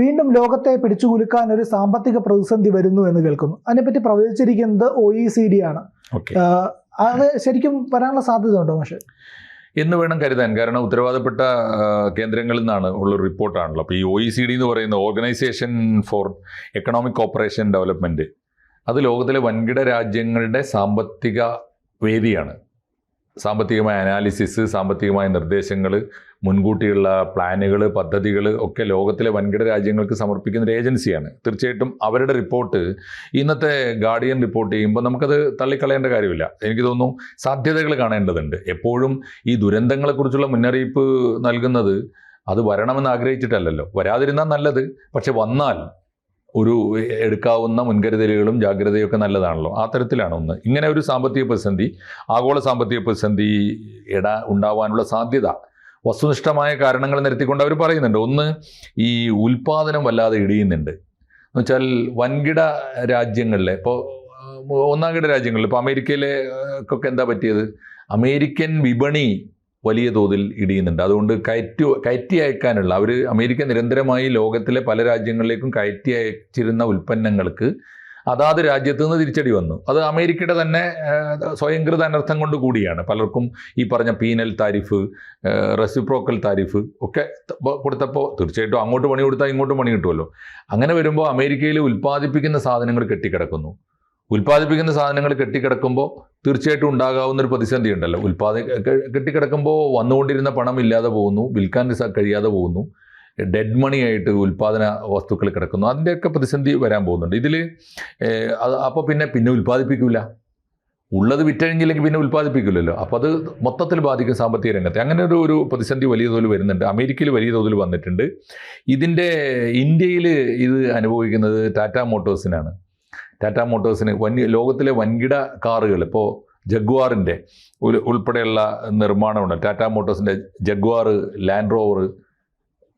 വീണ്ടും ലോകത്തെ പിടിച്ചുകുലുക്കാൻ ഒരു സാമ്പത്തിക പ്രതിസന്ധി വരുന്നു എന്ന് കേൾക്കുന്നു. അതിനെപ്പറ്റി പ്രവചിച്ചിരിക്കുന്നത് ഒ ഇ സി ഡി ആണ്. അത് ശരിക്കും വരാനുള്ള സാധ്യത ഉണ്ടോ പക്ഷേ എന്ന് വേണം കരുതാൻ. കാരണം ഉത്തരവാദപ്പെട്ട കേന്ദ്രങ്ങളിൽ നിന്നാണ് ഉള്ള റിപ്പോർട്ടാണല്ലോ. അപ്പോൾ ഈ ഒ ഇ സി ഡി എന്ന് പറയുന്ന organisation for economic cooperation development അത് ലോകത്തിലെ വൻകിട രാജ്യങ്ങളുടെ സാമ്പത്തിക വേദിയാണ്. സാമ്പത്തികമായ അനാലിസിസ് സാമ്പത്തികമായ നിർദ്ദേശങ്ങൾ മുൻകൂട്ടിയുള്ള പ്ലാനുകൾ പദ്ധതികൾ ഒക്കെ ലോകത്തിലെ വൻകിട രാജ്യങ്ങൾക്ക് സമർപ്പിക്കുന്ന ഒരു ഏജൻസിയാണ്. തീർച്ചയായിട്ടും അവരുടെ റിപ്പോർട്ട് ഇന്നത്തെ ഗാർഡിയൻ റിപ്പോർട്ട് ചെയ്യുമ്പോൾ നമുക്കത് തള്ളിക്കളയേണ്ട കാര്യമില്ല. എനിക്ക് തോന്നുന്നു സാധ്യതകൾ കാണേണ്ടതുണ്ട്. എപ്പോഴും ഈ ദുരന്തങ്ങളെക്കുറിച്ചുള്ള മുന്നറിയിപ്പ് നൽകുന്നത് അത് വരണമെന്ന് ആഗ്രഹിച്ചിട്ടല്ലല്ലോ. വരാതിരുന്നാൽ നല്ലത്. പക്ഷെ വന്നാൽ ഒരു എടുക്കാവുന്ന മുൻകരുതലുകളും ജാഗ്രതയൊക്കെ നല്ലതാണല്ലോ. ആ തരത്തിലാണ് ഒന്ന്. ഇങ്ങനെ ഒരു സാമ്പത്തിക പ്രതിസന്ധി ആഗോള സാമ്പത്തിക പ്രതിസന്ധി ഇട ഉണ്ടാവാനുള്ള സാധ്യത വസ്തുനിഷ്ഠമായ കാരണങ്ങൾ നിരത്തിക്കൊണ്ട് അവർ പറയുന്നുണ്ട്. ഒന്ന് ഈ ഉൽപാദനം വല്ലാതെ ഇടിയുന്നുണ്ട്. എന്ന് വെച്ചാൽ വൻകിട രാജ്യങ്ങളിലെ ഇപ്പോൾ ഒന്നാം കിട രാജ്യങ്ങളിൽ ഇപ്പോൾ അമേരിക്കയിലേക്കൊക്കെ എന്താ പറ്റിയത്? അമേരിക്കൻ വിപണി വലിയ തോതിൽ ഇടിയുന്നുണ്ട്. അതുകൊണ്ട് കയറ്റി കയറ്റി അയക്കാനുള്ള അവർ അമേരിക്ക നിരന്തരമായി ലോകത്തിലെ പല രാജ്യങ്ങളിലേക്കും കയറ്റി അയച്ചിരുന്ന ഉൽപ്പന്നങ്ങൾക്ക് അതാത് രാജ്യത്തു നിന്ന് തിരിച്ചടി വന്നു. അത് അമേരിക്കയുടെ തന്നെ സ്വയംകൃത അനർത്ഥം കൊണ്ട് കൂടിയാണ്. പലർക്കും ഈ പറഞ്ഞ പീനൽ താരിഫ് റെസിപ്രോക്കൽ താരിഫ് ഒക്കെ കൊടുത്തപ്പോൾ തീർച്ചയായിട്ടും അങ്ങോട്ട് പണി കൊടുത്താൽ ഇങ്ങോട്ട് പണി കിട്ടുമല്ലോ അങ്ങനെ വരുമ്പോൾ അമേരിക്കയിൽ ഉൽപ്പാദിപ്പിക്കുന്ന സാധനങ്ങൾ കെട്ടിക്കിടക്കുന്നു. ഉൽപ്പാദിപ്പിക്കുന്ന സാധനങ്ങൾ കെട്ടിക്കിടക്കുമ്പോൾ തീർച്ചയായിട്ടും ഉണ്ടാകാവുന്ന ഒരു പ്രതിസന്ധി ഉണ്ടല്ലോ ഉൽപ്പാദി കെട്ടിക്കിടക്കുമ്പോൾ വന്നുകൊണ്ടിരുന്ന പണം ഇല്ലാതെ പോകുന്നു വിൽക്കാൻ കഴിയാതെ പോകുന്നു ഡെഡ് മണി ആയിട്ട് ഉൽപ്പാദന വസ്തുക്കൾ കിടക്കുന്നു. അതിന്റെയൊക്കെ പ്രതിസന്ധി വരാൻ പോകുന്നുണ്ട്. ഇതിൽ അപ്പോൾ പിന്നെ പിന്നെ ഉൽപ്പാദിപ്പിക്കില്ല ഉള്ളത് വിറ്റഴിഞ്ഞില്ലെങ്കിൽ പിന്നെ ഉൽപ്പാദിപ്പിക്കില്ലല്ലോ അപ്പോൾ അത് മൊത്തത്തിൽ ബാധിക്കും സാമ്പത്തിക രംഗത്തെ. അങ്ങനെ ഒരു ഒരു പ്രതിസന്ധി വലിയ തോതിൽ വരുന്നുണ്ട്. അമേരിക്കയിൽ വലിയ തോതിൽ വന്നിട്ടുണ്ട്. ഇതിന്റെ ഇന്ത്യയിൽ ഇത് അനുഭവിക്കുന്നത് ടാറ്റ മോട്ടോഴ്സിനാണ്. ടാറ്റ മോട്ടോഴ്സിന് വൻ ലോകത്തിലെ വൻകിട കാറുകൾ. ഇപ്പോൾ ജഗ്വാറിന്റെ ഉൾപ്പെടെയുള്ള നിർമ്മാണമുണ്ട്. ടാറ്റ മോട്ടോഴ്സിന്റെ ജഗ്വാർ ലാൻഡ് റോവർ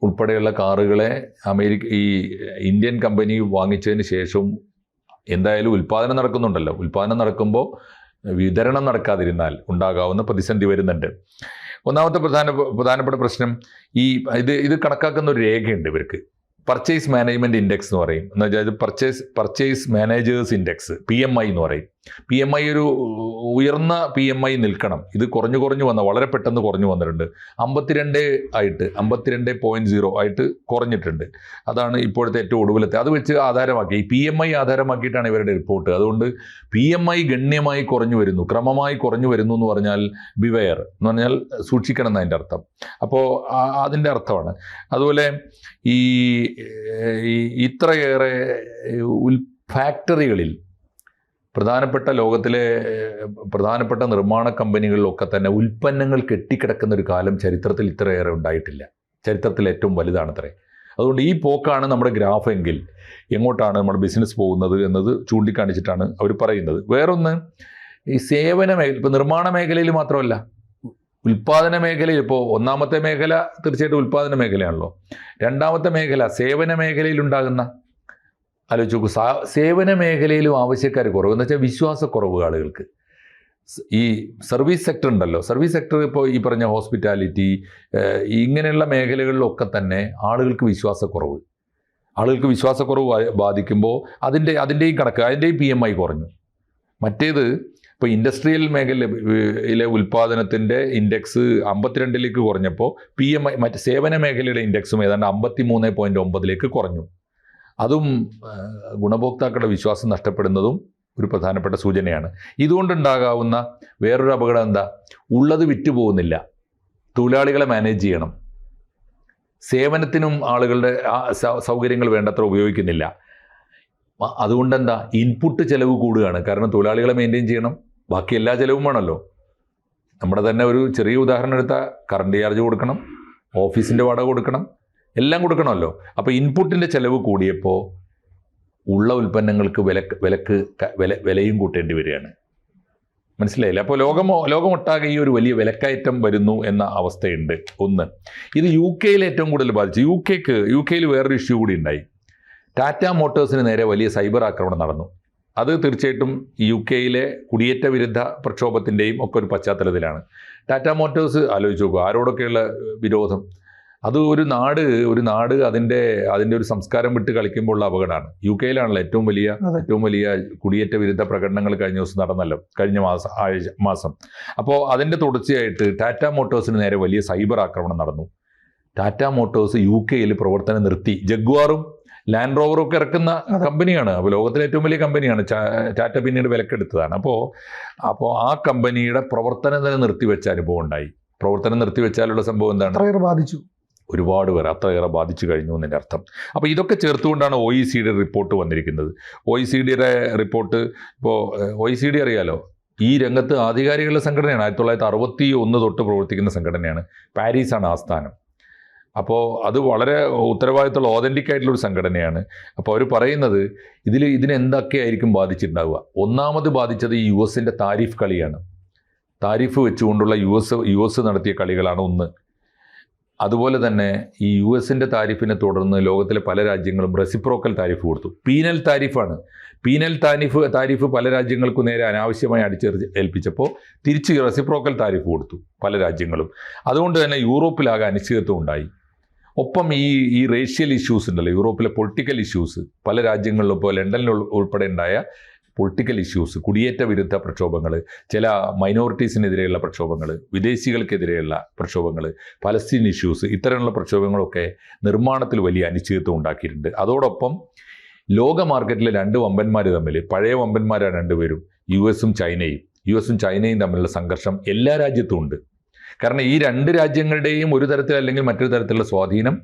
ഉൾപ്പെടെയുള്ള കാറുകളെ അമേരിക്ക ഈ ഇന്ത്യൻ കമ്പനി വാങ്ങിച്ചതിന് ശേഷവും എന്തായാലും ഉൽപ്പാദനം നടക്കുന്നുണ്ടല്ലോ. ഉൽപ്പാദനം നടക്കുമ്പോൾ വിതരണം നടക്കാതിരുന്നാൽ ഉണ്ടാകാവുന്ന പ്രതിസന്ധി വരുന്നുണ്ട്. ഒന്നാമത്തെ പ്രധാന പ്രധാനപ്പെട്ട പ്രശ്നം ഈ ഇത് ഇത് കണക്കാക്കുന്ന ഒരു രേഖയുണ്ട് ഇവർക്ക്. പർച്ചേസ് മാനേജ്മെന്റ് ഇൻഡെക്സ് എന്ന് പറയും. എന്ന് വെച്ചാൽ purchase purchase managers index P M I എന്ന് പറയും. പി എം ഐ ഒരു ഉയർന്ന പി എം ഐ നിൽക്കണം. ഇത് കുറഞ്ഞു കുറഞ്ഞു വന്ന വളരെ പെട്ടെന്ന് കുറഞ്ഞു വന്നിട്ടുണ്ട്. അമ്പത്തിരണ്ട് ആയിട്ട് അമ്പത്തിരണ്ട് പോയിന്റ് സീറോ ആയിട്ട് കുറഞ്ഞിട്ടുണ്ട്. അതാണ് ഇപ്പോഴത്തെ ഏറ്റവും ഒടുവിലത്തെ. അത് വെച്ച് ആധാരമാക്കി. ഈ പി എം ഐ ആധാരമാക്കിയിട്ടാണ് ഇവരുടെ റിപ്പോർട്ട് അതുകൊണ്ട് പി എം ഐ ഗണ്യമായി കുറഞ്ഞു വരുന്നു. ക്രമമായി കുറഞ്ഞു വരുന്നു എന്ന് പറഞ്ഞാൽ ബിവെയർ എന്ന് പറഞ്ഞാൽ സൂക്ഷിക്കണം എന്നതിന്റെ അർത്ഥം. അപ്പോൾ അതിന്റെ അർത്ഥമാണ്. അതുപോലെ ഈ ഇത്രയേറെ ഉൽ ഫാക്ടറികളിൽ പ്രധാനപ്പെട്ട ലോകത്തിലെ പ്രധാനപ്പെട്ട നിർമ്മാണ കമ്പനികളിലൊക്കെ തന്നെ ഉൽപ്പന്നങ്ങൾ കെട്ടിക്കിടക്കുന്ന ഒരു കാലം ചരിത്രത്തിൽ ഇത്രയേറെ ഉണ്ടായിട്ടില്ല. ചരിത്രത്തിൽ ഏറ്റവും വലുതാണത്രേ. അതുകൊണ്ട് ഈ പോക്കാണ് നമ്മുടെ ഗ്രാഫ് എങ്കിൽ എങ്ങോട്ടാണ് നമ്മുടെ ബിസിനസ് പോകുന്നത് എന്നത് ചൂണ്ടിക്കാണിച്ചിട്ടാണ് അവർ പറയുന്നത്. വേറൊന്ന് ഈ സേവന മേഖല ഇപ്പോൾ നിർമ്മാണ മേഖലയിൽ മാത്രമല്ല ഉൽപ്പാദന മേഖലയിൽ ഇപ്പോൾ ഒന്നാമത്തെ മേഖല തീർച്ചയായിട്ടും ഉൽപ്പാദന മേഖലയാണല്ലോ. രണ്ടാമത്തെ മേഖല സേവന മേഖലയിൽ ഉണ്ടാകുന്ന ആലോചിച്ച് നോക്കൂ. സേവന മേഖലയിലും ആവശ്യക്കാർ കുറവ്. എന്ന് വെച്ചാൽ വിശ്വാസക്കുറവ് ആളുകൾക്ക്. ഈ സർവീസ് സെക്ടർ ഉണ്ടല്ലോ. സർവീസ് സെക്ടർ ഇപ്പോൾ ഈ പറഞ്ഞ ഹോസ്പിറ്റാലിറ്റി ഇങ്ങനെയുള്ള മേഖലകളിലൊക്കെ തന്നെ ആളുകൾക്ക് വിശ്വാസക്കുറവ് ആളുകൾക്ക് വിശ്വാസക്കുറവ് ബാധിക്കുമ്പോൾ അതിന്റെ അതിന്റെയും കണക്ക് അതിന്റെയും പി എം ഐ കുറഞ്ഞു. മറ്റേത് ഇപ്പോൾ ഇൻഡസ്ട്രിയൽ മേഖലയിലെ ഉൽപ്പാദനത്തിന്റെ ഇൻഡെക്സ് അമ്പത്തിരണ്ടിലേക്ക് കുറഞ്ഞപ്പോൾ പി എം ഐ മറ്റ് സേവന മേഖലയുടെ ഇൻഡെക്സും ഏതാണ്ട് അമ്പത്തി മൂന്ന് പോയിന്റ് ഒമ്പതിലേക്ക് കുറഞ്ഞു. അതും ഗുണഭോക്താക്കളുടെ വിശ്വാസം നഷ്ടപ്പെടുന്നതും ഒരു പ്രധാനപ്പെട്ട സൂചനയാണ്. ഇതുകൊണ്ടുണ്ടാകാവുന്ന വേറൊരു അപകടം എന്താ? ഉള്ളത് വിറ്റുപോകുന്നില്ല. തൊഴിലാളികളെ മാനേജ് ചെയ്യണം. സേവനത്തിനും ആളുകളുടെ സൗകര്യങ്ങൾ വേണ്ടത്ര ഉപയോഗിക്കുന്നില്ല. അതുകൊണ്ടെന്താ? ഇൻപുട്ട് ചിലവ് കൂടുകയാണ്. കാരണം തൊഴിലാളികളെ മെയിന്റെയിൻ ചെയ്യണം. ബാക്കി എല്ലാ ചിലവും വേണമല്ലോ. നമ്മുടെ തന്നെ ഒരു ചെറിയ ഉദാഹരണം എടുത്താൽ കറണ്ട് ചാർജ് കൊടുക്കണം. ഓഫീസിന്റെ വാടക കൊടുക്കണം. എല്ലാം കൊടുക്കണമല്ലോ. അപ്പോൾ ഇൻപുട്ടിന്റെ ചെലവ് കൂടിയപ്പോൾ ഉള്ള ഉൽപ്പന്നങ്ങൾക്ക് വില വിലക്ക് വില വിലയും കൂട്ടേണ്ടി വരികയാണ്. മനസ്സിലായില്ല? അപ്പോൾ ലോകമോ ലോകമൊട്ടാകെ ഈ ഒരു വലിയ വിലക്കയറ്റം വരുന്നു എന്ന അവസ്ഥയുണ്ട്. ഒന്ന് ഇത് യു കെയിൽ ഏറ്റവും കൂടുതൽ ബാധിച്ചു. യു കെക്ക് യു കെയിൽ വേറൊരു ഇഷ്യൂ കൂടി ഉണ്ടായി. ടാറ്റ മോട്ടോഴ്സിന് നേരെ വലിയ സൈബർ ആക്രമണം നടന്നു. അത് തീർച്ചയായിട്ടും യു കെയിലെ കുടിയേറ്റ വിരുദ്ധ പ്രക്ഷോഭത്തിന്റെയും ഒക്കെ ഒരു പശ്ചാത്തലത്തിലാണ്. ടാറ്റ മോട്ടോഴ്സ് ആലോചിച്ച് നോക്കുക ആരോടൊക്കെയുള്ള വിരോധം? അത് ഒരു നാട് ഒരു നാട് അതിന്റെ അതിന്റെ ഒരു സംസ്കാരം വിട്ട് കളിക്കുമ്പോൾ ഉള്ള അപകടമാണ്. യു കെയിലാണല്ലോ ഏറ്റവും വലിയ ഏറ്റവും വലിയ കുടിയേറ്റ വിരുദ്ധ പ്രകടനങ്ങൾ കഴിഞ്ഞ ദിവസം നടന്നല്ലോ കഴിഞ്ഞ മാസം ആഴ്ച മാസം. അപ്പോൾ അതിന്റെ തുടർച്ചയായിട്ട് ടാറ്റ മോട്ടോഴ്സിന് നേരെ വലിയ സൈബർ ആക്രമണം നടന്നു. ടാറ്റ മോട്ടോഴ്സ് യു കെയിൽ പ്രവർത്തനം നിർത്തി. ജഗ്വാറും ലാൻഡ് റോവറും ഒക്കെ ഇറക്കുന്ന കമ്പനിയാണ്. അപ്പോൾ ലോകത്തിലെ ഏറ്റവും വലിയ കമ്പനിയാണ്. ടാറ്റ പിന്നീട് വിലക്കെടുത്തതാണ്. അപ്പോൾ അപ്പോൾ ആ കമ്പനിയുടെ പ്രവർത്തനം തന്നെ നിർത്തിവെച്ച അനുഭവം ഉണ്ടായി. പ്രവർത്തനം നിർത്തിവെച്ചാലുള്ള സംഭവം എന്താണ്? ബാധിച്ചു. ഒരുപാട് പേർ അത്രയേറെ ബാധിച്ചു കഴിഞ്ഞു എന്നതിന്റെ അർത്ഥം. അപ്പോൾ ഇതൊക്കെ ചേർത്തുകൊണ്ടാണ് ഒ ഇ സിയുടെ റിപ്പോർട്ട് വന്നിരിക്കുന്നത്. ഒ ഇ സി ഡിയുടെ റിപ്പോർട്ട് ഇപ്പോൾ ഒ ഇ സി ഡി അറിയാലോ? ഈ രംഗത്ത് ആധികാരികളുടെ സംഘടനയാണ്. ആയിരത്തി തൊള്ളായിരത്തി അറുപത്തി ഒന്ന് തൊട്ട് പ്രവർത്തിക്കുന്ന സംഘടനയാണ്. പാരീസാണ് ആസ്ഥാനം. അപ്പോൾ അത് വളരെ ഉത്തരവാദിത്തമുള്ള ഓതന്റിക് ആയിട്ടുള്ള ഒരു സംഘടനയാണ്. അപ്പോൾ അവർ പറയുന്നത് ഇതിൽ ഇതിനെന്തൊക്കെയായിരിക്കും ബാധിച്ചിട്ടുണ്ടാവുക? ഒന്നാമത് ബാധിച്ചത് ഈ യു എസിന്റെ താരിഫ് കളിയാണ്. താരിഫ് വെച്ചുകൊണ്ടുള്ള യു എസ് യു എസ് നടത്തിയ കളികളാണ് ഒന്ന്. അതുപോലെ തന്നെ ഈ യു എസിന്റെ താരിഫിനെ തുടർന്ന് ലോകത്തിലെ പല രാജ്യങ്ങളും റെസിപ്രോക്കൽ താരിഫ് കൊടുത്തു. പീനൽ താരിഫാണ്. പീനൽ താരിഫ് താരിഫ് പല രാജ്യങ്ങൾക്കും നേരെ അനാവശ്യമായി അടിച്ചേറി ഏൽപ്പിച്ചപ്പോൾ തിരിച്ച് റെസിപ്രോക്കൽ താരിഫ് കൊടുത്തു പല രാജ്യങ്ങളും. അതുകൊണ്ട് തന്നെ യൂറോപ്പിലാകെ അനിശ്ചിതത്വം ഉണ്ടായി. ഒപ്പം ഈ ഈ റേഷ്യൽ ഇഷ്യൂസ് ഉണ്ടല്ലോ യൂറോപ്പിലെ പൊളിറ്റിക്കൽ ഇഷ്യൂസ് പല രാജ്യങ്ങളിലും ഇപ്പോൾ ലണ്ടനിൽ ഉൾപ്പെടെ ഉണ്ടായ പൊളിറ്റിക്കൽ ഇഷ്യൂസ് കുടിയേറ്റ വിരുദ്ധ പ്രക്ഷോഭങ്ങൾ ചില മൈനോറിറ്റീസിനെതിരെയുള്ള പ്രക്ഷോഭങ്ങൾ വിദേശികൾക്കെതിരെയുള്ള പ്രക്ഷോഭങ്ങൾ പലസ്തീൻ ഇഷ്യൂസ് ഇത്തരമുള്ള പ്രക്ഷോഭങ്ങളൊക്കെ നിർമ്മാണത്തിൽ വലിയ അനിശ്ചിതത്വം ഉണ്ടാക്കിയിട്ടുണ്ട്. അതോടൊപ്പം ലോക മാർക്കറ്റിലെ രണ്ട് വമ്പന്മാർ തമ്മിൽ പഴയ വമ്പന്മാരാണ് രണ്ടുപേരും യു എസും ചൈനയും. യു എസും ചൈനയും തമ്മിലുള്ള സംഘർഷം എല്ലാ രാജ്യത്തും ഉണ്ട്. കാരണം ഈ രണ്ട് രാജ്യങ്ങളുടെയും ഒരു തരത്തിൽ അല്ലെങ്കിൽ മറ്റൊരു തരത്തിലുള്ള സ്വാധീനം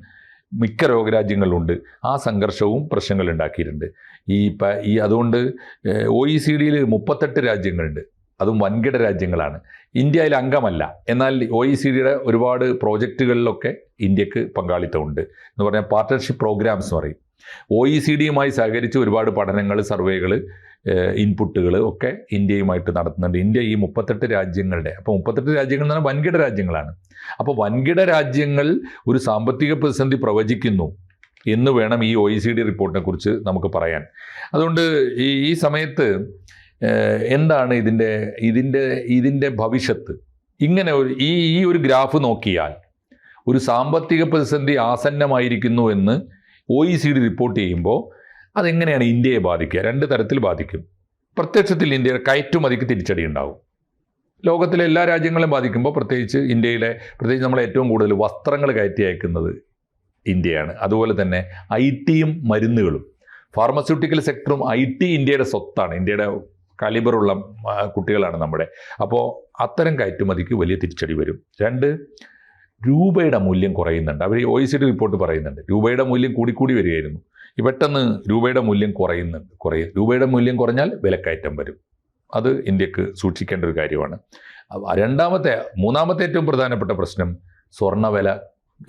മിക്ക രോഗരാജ്യങ്ങളിലുണ്ട്. ആ സംഘർഷവും പ്രശ്നങ്ങൾ ഉണ്ടാക്കിയിട്ടുണ്ട് ഈ ഈ അതുകൊണ്ട് ഒ ഇ സി ഡിയിൽ മുപ്പത്തെട്ട് രാജ്യങ്ങളുണ്ട്. അതും വൻകിട രാജ്യങ്ങളാണ്. ഇന്ത്യയിൽ അംഗമല്ല. എന്നാൽ ഒ ഇ സി ഡിയുടെ ഒരുപാട് പ്രോജക്റ്റുകളിലൊക്കെ ഇന്ത്യയ്ക്ക് പങ്കാളിത്തമുണ്ട്. എന്ന് പറഞ്ഞാൽ പാർട്ട്ണർഷിപ്പ് പ്രോഗ്രാംസ് എന്ന് പറയും. ഒ ഇ സി ഡിയുമായി സഹകരിച്ച് ഒരുപാട് പഠനങ്ങൾ സർവേകൾ ഇൻപുട്ടുകൾ ഒക്കെ ഇന്ത്യയുമായിട്ട് നടത്തുന്നുണ്ട്. ഇന്ത്യ ഈ മുപ്പത്തെട്ട് രാജ്യങ്ങളുടെ അപ്പോൾ മുപ്പത്തെട്ട് രാജ്യങ്ങൾ എന്ന് പറഞ്ഞാൽ വൻകിട രാജ്യങ്ങളാണ്. അപ്പോൾ വൻകിട രാജ്യങ്ങൾ ഒരു സാമ്പത്തിക പ്രതിസന്ധി പ്രവചിക്കുന്നു എന്ന് വേണം ഈ ഒ ഇ സി ഡി റിപ്പോർട്ടിനെ കുറിച്ച് നമുക്ക് പറയാൻ. അതുകൊണ്ട് ഈ ഈ സമയത്ത് എന്താണ് ഇതിന്റെ ഇതിന്റെ ഇതിന്റെ ഭവിഷ്യത്ത്? ഇങ്ങനെ ഒരു ഈ ഈ ഒരു ഗ്രാഫ് നോക്കിയാൽ ഒരു സാമ്പത്തിക പ്രതിസന്ധി ആസന്നമായിരിക്കുന്നു എന്ന് O E C D report ചെയ്യുമ്പോൾ അതെങ്ങനെയാണ് ഇന്ത്യയെ ബാധിക്കുക? രണ്ട് തരത്തിൽ ബാധിക്കും. പ്രത്യക്ഷത്തിൽ ഇന്ത്യയുടെ കയറ്റുമതിക്ക് തിരിച്ചടി ഉണ്ടാകും ലോകത്തിലെ എല്ലാ രാജ്യങ്ങളെയും ബാധിക്കുമ്പോൾ പ്രത്യേകിച്ച് ഇന്ത്യയിലെ പ്രത്യേകിച്ച് നമ്മൾ ഏറ്റവും കൂടുതൽ വസ്ത്രങ്ങൾ കയറ്റി അയക്കുന്നത് ഇന്ത്യയാണ്. അതുപോലെ തന്നെ ഐ ടിയും മരുന്നുകളും. ഫാർമസ്യൂട്ടിക്കൽ സെക്ടറും ഐ ടി ഇന്ത്യയുടെ സ്വത്താണ്. ഇന്ത്യയുടെ കാലിബറുള്ള കുട്ടികളാണ് നമ്മുടെ. അപ്പോൾ അത്തരം കയറ്റുമതിക്ക് വലിയ തിരിച്ചടി വരും. രണ്ട് രൂപയുടെ മൂല്യം കുറയുന്നുണ്ട്. അവർ ഒ സി ഡി റിപ്പോർട്ട് പറയുന്നുണ്ട്. രൂപയുടെ മൂല്യം കൂടിക്കൂടി വരികയായിരുന്നു. ഈ പെട്ടെന്ന് രൂപയുടെ മൂല്യം കുറയുന്നുണ്ട്. കുറയും രൂപയുടെ മൂല്യം കുറഞ്ഞാൽ വിലക്കയറ്റം വരും. അത് ഇന്ത്യയ്ക്ക് സൂക്ഷിക്കേണ്ട ഒരു കാര്യമാണ്. രണ്ടാമത്തെ മൂന്നാമത്തെ ഏറ്റവും പ്രധാനപ്പെട്ട പ്രശ്നം സ്വർണവില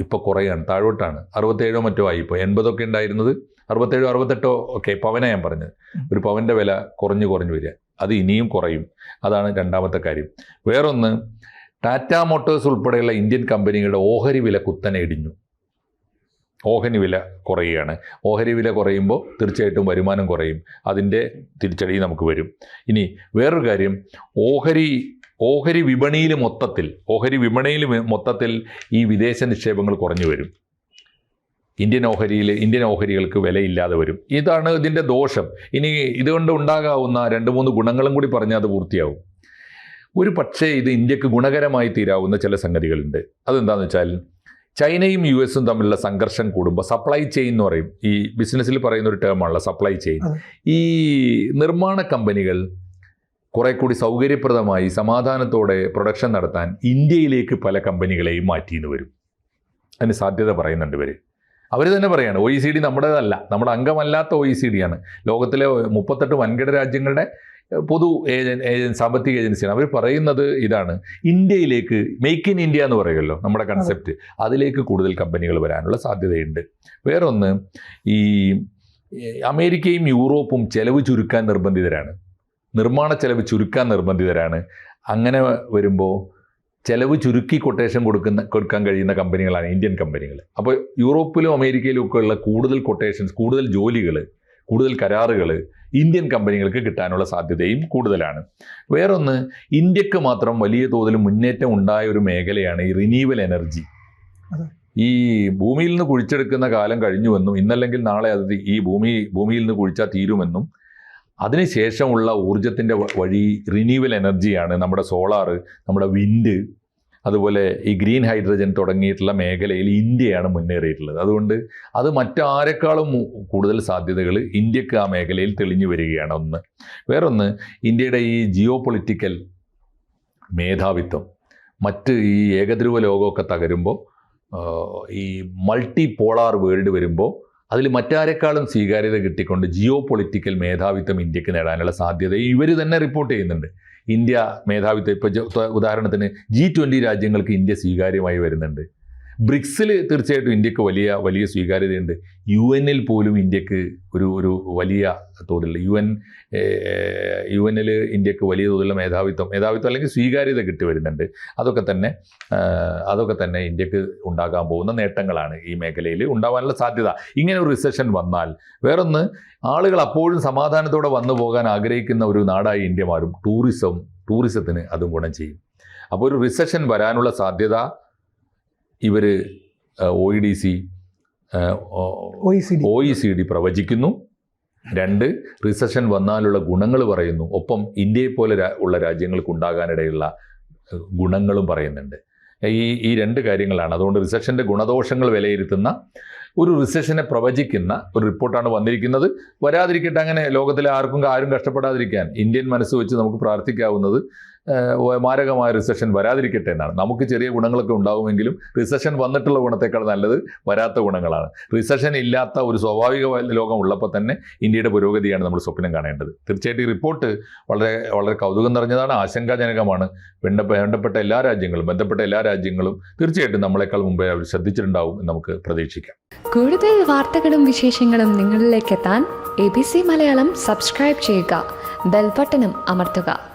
ഇപ്പോൾ കുറയാണ് താഴോട്ടാണ്. അറുപത്തേഴോ മറ്റോ ആയി ഇപ്പോൾ എൺപതൊക്കെ ഉണ്ടായിരുന്നത്. അറുപത്തേഴോ അറുപത്തെട്ടോ ഒക്കെ പവന ഞാൻ പറഞ്ഞത്. ഒരു പവന്റെ വില കുറഞ്ഞു കുറഞ്ഞു വരിക. അത് ഇനിയും കുറയും. അതാണ് രണ്ടാമത്തെ കാര്യം. വേറൊന്ന് ടാറ്റ മോട്ടോഴ്സ് ഉൾപ്പെടെയുള്ള ഇന്ത്യൻ കമ്പനികളുടെ ഓഹരി വില കുത്തനെ ഇടിഞ്ഞു. ഓഹരി വില കുറയുകയാണ്. ഓഹരി വില കുറയുമ്പോൾ തീർച്ചയായിട്ടും വരുമാനം കുറയും. അതിന്റെ തിരിച്ചടി നമുക്ക് വരും. ഇനി വേറൊരു കാര്യം. ഓഹരി ഓഹരി വിപണിയിൽ മൊത്തത്തിൽ ഓഹരി വിപണിയിൽ മൊത്തത്തിൽ ഈ വിദേശ നിക്ഷേപങ്ങൾ കുറഞ്ഞു വരും. ഇന്ത്യൻ ഓഹരിയിൽ ഇന്ത്യൻ ഓഹരികൾക്ക് വിലയില്ലാതെ വരും. ഇതാണ് ഇതിന്റെ ദോഷം. ഇനി ഇതുകൊണ്ട് ഉണ്ടാകാവുന്ന രണ്ട് മൂന്ന് ഗുണങ്ങളും കൂടി പറഞ്ഞാൽ അത് പൂർത്തിയാവും. ഒരു പക്ഷേ ഇത് ഇന്ത്യയ്ക്ക് ഗുണകരമായി തീരാവുന്ന ചില സംഗതികളുണ്ട്. അതെന്താണെന്ന് വെച്ചാൽ ചൈനയും യു എസും തമ്മിലുള്ള സംഘർഷം കൂടുമ്പോൾ സപ്ലൈ ചെയിൻ എന്ന് പറയും. ഈ ബിസിനസ്സിൽ പറയുന്ന ഒരു ടേമാണല്ലോ സപ്ലൈ ചെയിൻ ഈ നിർമ്മാണ കമ്പനികൾ കുറെ കൂടി സൗകര്യപ്രദമായി സമാധാനത്തോടെ പ്രൊഡക്ഷൻ നടത്താൻ ഇന്ത്യയിലേക്ക് പല കമ്പനികളെയും മാറ്റിയെന്ന് വരും. അതിന് സാധ്യത പറയുന്നുണ്ട് ഇവർ അവർ തന്നെ പറയാണ് ഒ ഇ സി ഡി നമ്മുടേതല്ല. നമ്മുടെ അംഗമല്ലാത്ത ഒ ഇ സി ഡി ആണ്. ലോകത്തിലെ മുപ്പത്തെട്ട് വൻകിട രാജ്യങ്ങളുടെ പൊതു ഏജൻ സാമ്പത്തിക ഏജൻസിയാണ്. അവർ പറയുന്നത് ഇതാണ്. ഇന്ത്യയിലേക്ക് മേക്ക് ഇൻ ഇന്ത്യ എന്ന് പറയുമല്ലോ നമ്മുടെ കൺസെപ്റ്റ് അതിലേക്ക് കൂടുതൽ കമ്പനികൾ വരാനുള്ള സാധ്യതയുണ്ട്. വേറൊന്ന് ഈ ഈ അമേരിക്കയും യൂറോപ്പും ചെലവ് ചുരുക്കാൻ നിർബന്ധിതരാണ്. നിർമ്മാണ ചെലവ് ചുരുക്കാൻ നിർബന്ധിതരാണ്. അങ്ങനെ വരുമ്പോൾ ചെലവ് ചുരുക്കി കൊട്ടേഷൻ കൊടുക്കുന്ന കൊടുക്കാൻ കഴിയുന്ന കമ്പനികളാണ് ഇന്ത്യൻ കമ്പനികൾ. അപ്പോൾ യൂറോപ്പിലും അമേരിക്കയിലും ഒക്കെ ഉള്ള കൂടുതൽ കൊട്ടേഷൻസ് കൂടുതൽ ജോലികൾ കൂടുതൽ കരാറുകൾ ഇന്ത്യൻ കമ്പനികൾക്ക് കിട്ടാനുള്ള സാധ്യതയും കൂടുതലാണ്. വേറൊന്ന് ഇന്ത്യയ്ക്ക് മാത്രം വലിയ തോതിൽ മുന്നേറ്റം ഉണ്ടായ ഒരു മേഖലയാണ് ഈ റിന്യൂവൽ എനർജി ഈ ഭൂമിയിൽ നിന്ന് കുഴിച്ചെടുക്കുന്ന കാലം കഴിഞ്ഞുവെന്നും ഇന്നല്ലെങ്കിൽ നാളെ അത് ഈ ഭൂമി ഭൂമിയിൽ നിന്ന് കുഴിച്ചാൽ തീരുമെന്നും അതിനുശേഷമുള്ള ഊർജത്തിന്റെ വഴി റിന്യൂവൽ എനർജിയാണ് നമ്മുടെ സോളാറ് നമ്മുടെ വിൻഡ് അതുപോലെ ഈ ഗ്രീൻ ഹൈഡ്രജൻ തുടങ്ങിയിട്ടുള്ള മേഖലയിൽ ഇന്ത്യയാണ് മുന്നേറിയിട്ടുള്ളത്. അതുകൊണ്ട് അത് മറ്റാരെക്കാളും കൂടുതൽ സാധ്യതകൾ ഇന്ത്യയ്ക്ക് ആ മേഖലയിൽ തെളിഞ്ഞു വരികയാണ്. ഒന്ന് വേറൊന്ന് ഇന്ത്യയുടെ ഈ ജിയോ പൊളിറ്റിക്കൽ മേധാവിത്വം മറ്റ് ഈ ഏകധ്രുവ ലോകമൊക്കെ തകരുമ്പോൾ ഈ മൾട്ടി പോളാർ വേൾഡ് വരുമ്പോൾ അതിൽ മറ്റാരെക്കാളും സ്വീകാര്യത കിട്ടിക്കൊണ്ട് ജിയോ പൊളിറ്റിക്കൽ മേധാവിത്വം ഇന്ത്യയ്ക്ക് നേടാനുള്ള സാധ്യത ഇവർ തന്നെ റിപ്പോർട്ട് ചെയ്യുന്നുണ്ട്. ഇന്ത്യ മേധാവിത്വം ഇപ്പോൾ ഉദാഹരണത്തിന് ജി രാജ്യങ്ങൾക്ക് ഇന്ത്യ സ്വീകാര്യമായി വരുന്നുണ്ട്. ബ്രിക്സിൽ തീർച്ചയായിട്ടും ഇന്ത്യയ്ക്ക് വലിയ വലിയ സ്വീകാര്യതയുണ്ട്. യു എന്നിൽ പോലും ഇന്ത്യയ്ക്ക് ഒരു ഒരു വലിയ തോതിലുള്ള യു എൻ യു എന്നിൽ ഇന്ത്യയ്ക്ക് വലിയ തോതിലുള്ള മേധാവിത്വം മേധാവിത്വം അല്ലെങ്കിൽ സ്വീകാര്യത കിട്ടി വരുന്നുണ്ട്. അതൊക്കെ തന്നെ അതൊക്കെ തന്നെ ഇന്ത്യയ്ക്ക് ഉണ്ടാകാൻ പോകുന്ന നേട്ടങ്ങളാണ് ഈ മേഖലയിൽ ഉണ്ടാവാനുള്ള സാധ്യത. ഇങ്ങനെ ഒരു റിസഷൻ വന്നാൽ വേറൊന്ന് ആളുകൾ അപ്പോഴും സമാധാനത്തോടെ വന്നു പോകാൻ ആഗ്രഹിക്കുന്ന ഒരു നാടായി ഇന്ത്യ മാറും. ടൂറിസം ടൂറിസത്തിന് അതും ഗുണം ചെയ്യും. അപ്പോൾ ഒരു റിസഷൻ വരാനുള്ള സാധ്യത ഇവർ O E D C O E C D പ്രവചിക്കുന്നു. രണ്ട് റിസഷൻ വന്നാലുള്ള ഗുണങ്ങൾ പറയുന്നു. ഒപ്പം ഇന്ത്യയെ പോലെ ഉള്ള രാജ്യങ്ങൾക്ക് ഉണ്ടാകാനിടയുള്ള ഗുണങ്ങളും പറയുന്നുണ്ട്. ഈ ഈ രണ്ട് കാര്യങ്ങളാണ്. അതുകൊണ്ട് റിസഷന്റെ ഗുണദോഷങ്ങൾ വിലയിരുത്തുന്ന ഒരു റിസഷനെ പ്രവചിക്കുന്ന ഒരു റിപ്പോർട്ടാണ് വന്നിരിക്കുന്നത്. വരാതിരിക്കട്ടെ അങ്ങനെ ലോകത്തിലെ ആർക്കും ആരും കഷ്ടപ്പെടാതിരിക്കാൻ ഇന്ത്യൻ മനസ്സ് വെച്ച് നമുക്ക് പ്രാർത്ഥിക്കാവുന്നത് മാരകമായ റിസഷൻ വരാതിരിക്കട്ടെ എന്നാണ്. നമുക്ക് ചെറിയ ഗുണങ്ങളൊക്കെ ഉണ്ടാകുമെങ്കിലും റിസഷൻ വന്നിട്ടുള്ള ഗുണത്തേക്കാൾ നല്ലത് വരാത്ത ഗുണങ്ങളാണ്. റിസഷൻ ഇല്ലാത്ത ഒരു സ്വാഭാവിക ലോകം ഉള്ളപ്പോൾ തന്നെ ഇന്ത്യയുടെ പുരോഗതിയാണ് നമ്മൾ സ്വപ്നം കാണേണ്ടത്. തീർച്ചയായിട്ടും ഈ റിപ്പോർട്ട് വളരെ വളരെ കൗതുകം നിറഞ്ഞതാണ് ആശങ്കാജനകമാണ്. ബന്ധപ്പെട്ട എല്ലാ രാജ്യങ്ങളും ബന്ധപ്പെട്ട എല്ലാ രാജ്യങ്ങളും തീർച്ചയായിട്ടും നമ്മളെക്കാൾ മുമ്പേ അവർ ശ്രദ്ധിച്ചിട്ടുണ്ടാവും എന്ന് നമുക്ക് പ്രതീക്ഷിക്കാം. കൂടുതൽ വാർത്തകളും വിശേഷങ്ങളും നിങ്ങളിലേക്ക് എത്താൻ A B C Malayalam subscribe ചെയ്യുക. ബെൽബട്ടനും അമർത്തുക.